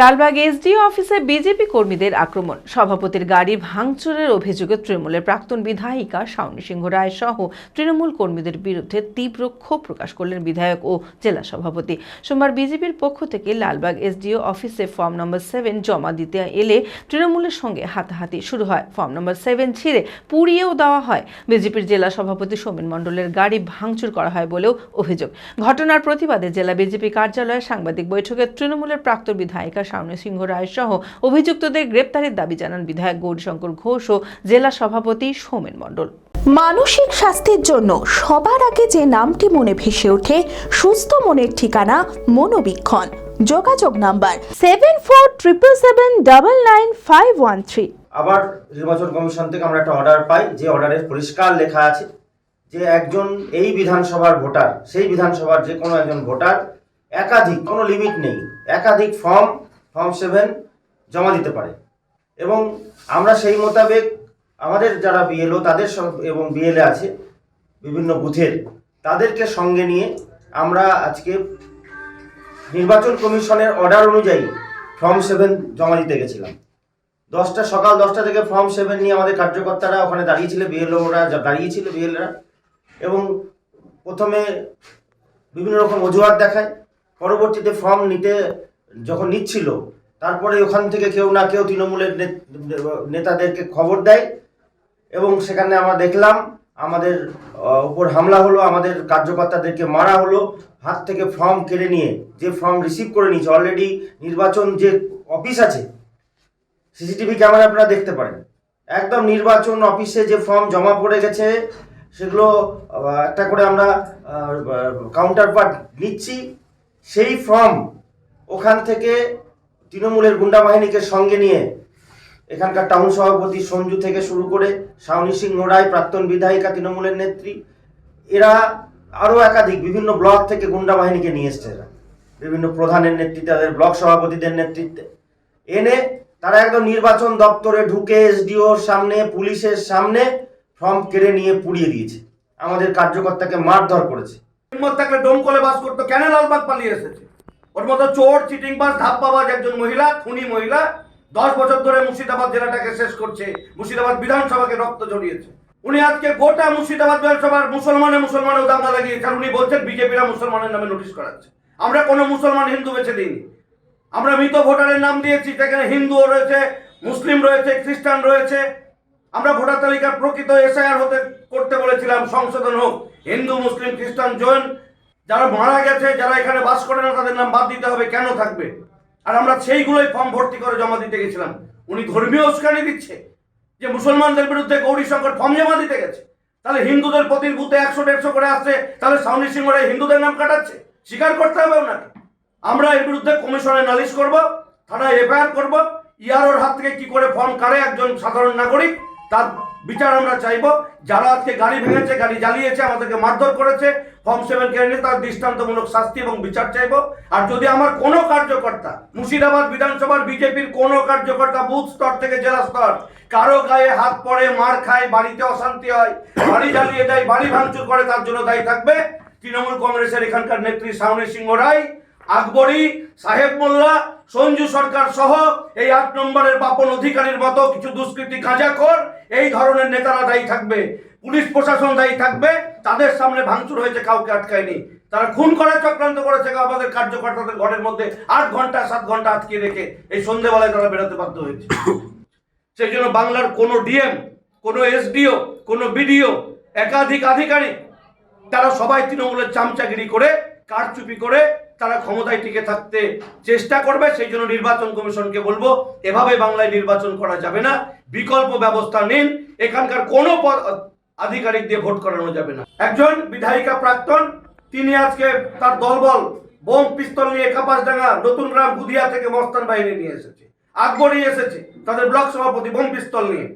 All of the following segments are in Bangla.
লালবাগ এসডিও অফিসে বিজেপি কর্মীদের আক্রমণ। সভাপতির গাড়ি ভাঙচুরের অভিযোগে তৃণমূলের প্রাক্তন বিধায়িকা শাওনী সিংহ রায় সহ তৃণমূল কর্মীদের বিরুদ্ধে তীব্র ক্ষোভ প্রকাশ করলেন বিধায়ক ও জেলা সভাপতি। সোমবার বিজেপির পক্ষ থেকে লালবাগ এসডিও অফিসে ফর্ম নম্বর সেভেন জমা দিতে এলে তৃণমূলের সঙ্গে হাতাহাতি শুরু হয়। ফর্ম নম্বর সেভেন ছিঁড়ে পুড়িয়েও দেওয়া হয়। বিজেপির জেলা সভাপতি সৌমেন মণ্ডলের গাড়ি ভাঙচুর করা হয় বলেও অভিযোগ। ঘটনার প্রতিবাদে জেলা বিজেপি কার্যালয়ে সাংবাদিক বৈঠকে তৃণমূলের প্রাক্তন বিধায়িকা শাওনী সিংহ রায় সহ অভিযুক্তদের গ্রেপ্তারের দাবি জানান বিধায়ক গৌরীশঙ্কর ঘোষ ও জেলা সভাপতি সৌমেন মণ্ডল। মানসিক স্বাস্থ্যের জন্য সবার আগে যে নামটি মনে ভেসে ওঠে সুস্থ মনের ঠিকানা মনোবীক্ষণ। যোগাযোগ number seven four triple seven double nine five one three আবার নির্বাচন কমিশন থেকে আমরা একটা অর্ডার পাই যে অর্ডারে পরিষ্কার লেখা আছে যে একজন এই বিধানসভার ভোটার সেই বিধানসভার যে কোনো একজন ভোটার একাধিক কোনো লিমিট নেই একাধিক ফর্ম ফর্ম সেভেন জমা দিতে পারে। এবং আমরা সেই মোতাবেক আমাদের যারা বিএলও তাদের এবং বিএলএ আছে, বিভিন্ন বুথের, তাদেরকে সঙ্গে নিয়ে আমরা আজকে নির্বাচন কমিশনের অর্ডার অনুযায়ী ফর্ম সেভেন জমা দিতে গেছিলাম। দশটা, সকাল দশটা থেকে ফর্ম সেভেন নিয়ে আমাদের কার্যকর্তারা ওখানে দাঁড়িয়েছিল বিএলওরা দাঁড়িয়েছিল বিএলরা এবং প্রথমে বিভিন্ন রকম অজুহাত দেখায়, পরবর্তীতে ফর্ম নিতে যখন নিচ্ছিল, তারপরে ওখান থেকে কেউ না কেউ তৃণমূলের নেতাদেরকে খবর দেয় এবং সেখানে আমরা দেখলাম আমাদের উপর হামলা হলো, আমাদের কার্যকর্তাদেরকে মারা হলো, হাত থেকে ফর্ম কেড়ে নিয়ে, যে ফর্ম রিসিভ করে নিয়েছে অলরেডি নির্বাচন যে অফিস আছে সিসিটিভি ক্যামেরা আপনারা দেখতে পারেন। একদম নির্বাচন অফিসে যে ফর্ম জমা পড়ে গেছে, সেগুলো একটা করে আমরা কাউন্টার পার্ট নিচ্ছি, সেই ফর্ম ওখান থেকে তৃণমূলের গুন্ডা বাহিনীকে সঙ্গে নিয়ে এখানকার টাউন সভাপতি সঞ্জু থেকে শুরু করে শাওনী সিং রায় প্রাক্তন বিধায়িকা তৃণমূলের নেত্রী, এরা আরও একাধিক বিভিন্ন ব্লক থেকে গুন্ডা বাহিনীকে নিয়ে এসছে এরা। বিভিন্ন প্রধানের নেতৃত্বে, তাদের ব্লক সভাপতিদের নেতৃত্বে। এনে তারা একদম নির্বাচন দপ্তরে ঢুকে এসডিওর সামনে, পুলিশের সামনে ফর্ম কেড়ে নিয়ে পুড়িয়ে দিয়েছে। আমাদের কার্যকর্তাকে মারধর করেছে। থাকলে ডোমকলে বাস করতো, কেন লালবাগ পালিয়ে এসেছে? ওর মতো চোর বাস ধাপ্পাবাজ একজন মহিলা, খুনি মহিলা, দশ বছর ধরে মুর্শিদাবাদ জেলাটাকে শেষ করছে, মুর্শিদাবাদ বিধানসভাকে রক্ত জড়িয়েছে উনি আজকে গোটা মুর্শিদাবাদ বিধানসভার মুসলমানে মুসলমানেও দাঙ্গা লাগিয়েছে আর উনি বলছেন বিজেপিরা মুসলমানের নামে নোটিশ করাচ্ছে। আমরা কোনো মুসলমান হিন্দু বেছে দিইনি আমরা মৃত ভোটারের নাম দিয়েছি সেখানে হিন্দুও রয়েছে, মুসলিম রয়েছে, খ্রিস্টান রয়েছে। আমরা ভোটার তালিকার প্রকৃত এসআইআর হতে করতে বলেছিলাম, সংশোধন হোক। হিন্দু, মুসলিম, খ্রিস্টান, জৈন যারা মারা গেছে, যারা এখানে বাস করে না, তাদের নাম বাদ দিতে হবে। কেন থাকবে? আর আমরা সেইগুলোই ফর্ম ভর্তি করে জমা দিতে গেছিলাম। উনি ধর্মীয় উস্কানি দিচ্ছে যে মুসলমানদের বিরুদ্ধে গৌরী শঙ্কর ফর্ম জমা দিতে গেছে। তাহলে হিন্দুদের প্রতি বুথে একশো দেড়শো করে আসছে, তাহলে সাউনি সিংহ রায় হিন্দুদের নাম কাটাচ্ছে? স্বীকার করতে হবে ওনাকে। আমরা এর বিরুদ্ধে কমিশনে নালিশ করব, থানায় এফআইআর করব ইয়ারোর হাত থেকে কি করে ফর্ম কাড়ে একজন সাধারণ নাগরিক, তার বিচার আমরা চাইব। যারা আজকে গাড়ি ভেঙেছে, গাড়ি জ্বালিয়েছে, আমাদেরকে মারধর করেছে ফর্ম সেভেন কেড়ে তার দৃষ্টান্তমূলক শাস্তি এবং বিচার চাইব। আর যদি আমার কোনো কার্যকর্তা, মুর্শিদাবাদ বিধানসভার বিজেপির কোনো কার্যকর্তা বুথ স্তর থেকে জেলা স্তর, কারও গায়ে হাত পড়ে মার খায়, বাড়িতে অশান্তি হয় বাড়ি জ্বালিয়ে দেয়, বাড়ি ভাঙচুর করে, তার জন্য দায়ী থাকবে তৃণমূল কংগ্রেসের এখানকার নেত্রী সাউনি সিংহ রায়। আকবরী, সাহেব মোল্লা, সঞ্জু সরকার সহ এই আট নম্বরের বাপন অধিকারীর মতো কিছু দুষ্কৃতী গাঁজাখোর এই ধরনের নেতারা দায়ী থাকবে। পুলিশ প্রশাসন দায়ী থাকবে। তাদের সামনে ভাঙচুর হয়েছে, কাউকে আটকায়নি। তারা খুন করার চক্রান্ত করেছে, আমাদের কার্যকর্তাদের ঘরের মধ্যে আট ঘণ্টা, সাত ঘণ্টা আটকে রেখে এই সন্ধেবেলায় তারা বেরোতে বাধ্য হয়েছে। সেই জন্য বাংলার কোনো ডিএম, কোনো এসডিও, কোনো বিডিও, একাধিক আধিকারিক, তারা সবাই তৃণমূলের চামচাগিরি করে, কারচুপি করে তারা ক্ষমতায় টিকে থাকতে চেষ্টা করবে, সেই জন্য নির্বাচন কমিশনকে বলব, এভাবে বাংলায় নির্বাচন করা যাবে না। বিকল্প ব্যবস্থা নিন, এখানকার কোনো আধিকারিক দিয়ে ভোট করানো যাবে না। একজন বিধায়িকা প্রাক্তন, তিনি আজকে তার দলবল, বোম পিস্তল নিয়ে কাপাসডাঙ্গা, নতুন গ্রাম গুদিয়া থেকে মস্তান বাহিনী নিয়ে এসেছে আকবরই এসেছে, তাদের ব্লক সভাপতি বোম পিস্তল নিয়ে।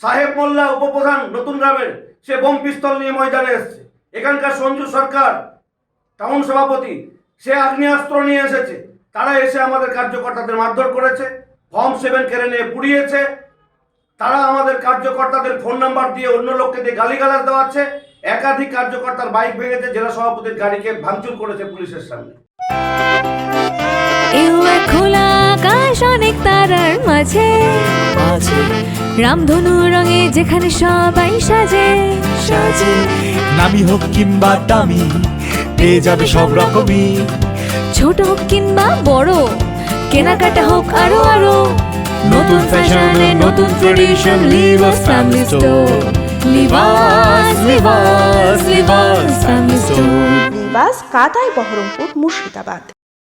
সাহেব মোল্লা উপপ্রধান নতুন গ্রামের, সে বোম পিস্তল নিয়ে ময়দানে এসেছে। এখানকার সঞ্জু সরকার, টাউন সভাপতি সে আগ্নেয়াস্ত্র নিয়ে এসেছে। তারা এসে আমাদের কার্যকর্তাদের মারধর করেছে ফর্ম সেভেন কেড়ে নিয়ে পুড়িয়েছে। তারা আমাদের কার্যকর্তাদের ফোন নাম্বার দিয়ে অন্য লোককে দিয়ে গালিগালাজ দেওয়াচ্ছে। একাধিক কার্যকর্তার বাইক ভেঙেছে জেলা সভাপতির গাড়িকে ভাঙচুর করেছে পুলিশের সামনে। এও এক খোলা আছে আছে রামধনু রঙে যেখানে সবাই সাজে। সাজে। নামি হোক কিংবা দামি পেয়ে যাবে সব রকমই। ছোট হোক কিংবা বড় কেনাকাটা হোক আরও আরও। নতুন ফ্যাশনে নতুন tradition Livas family store Livas Livas Livas family store Livas কাতাই Baharampur Murshidabad.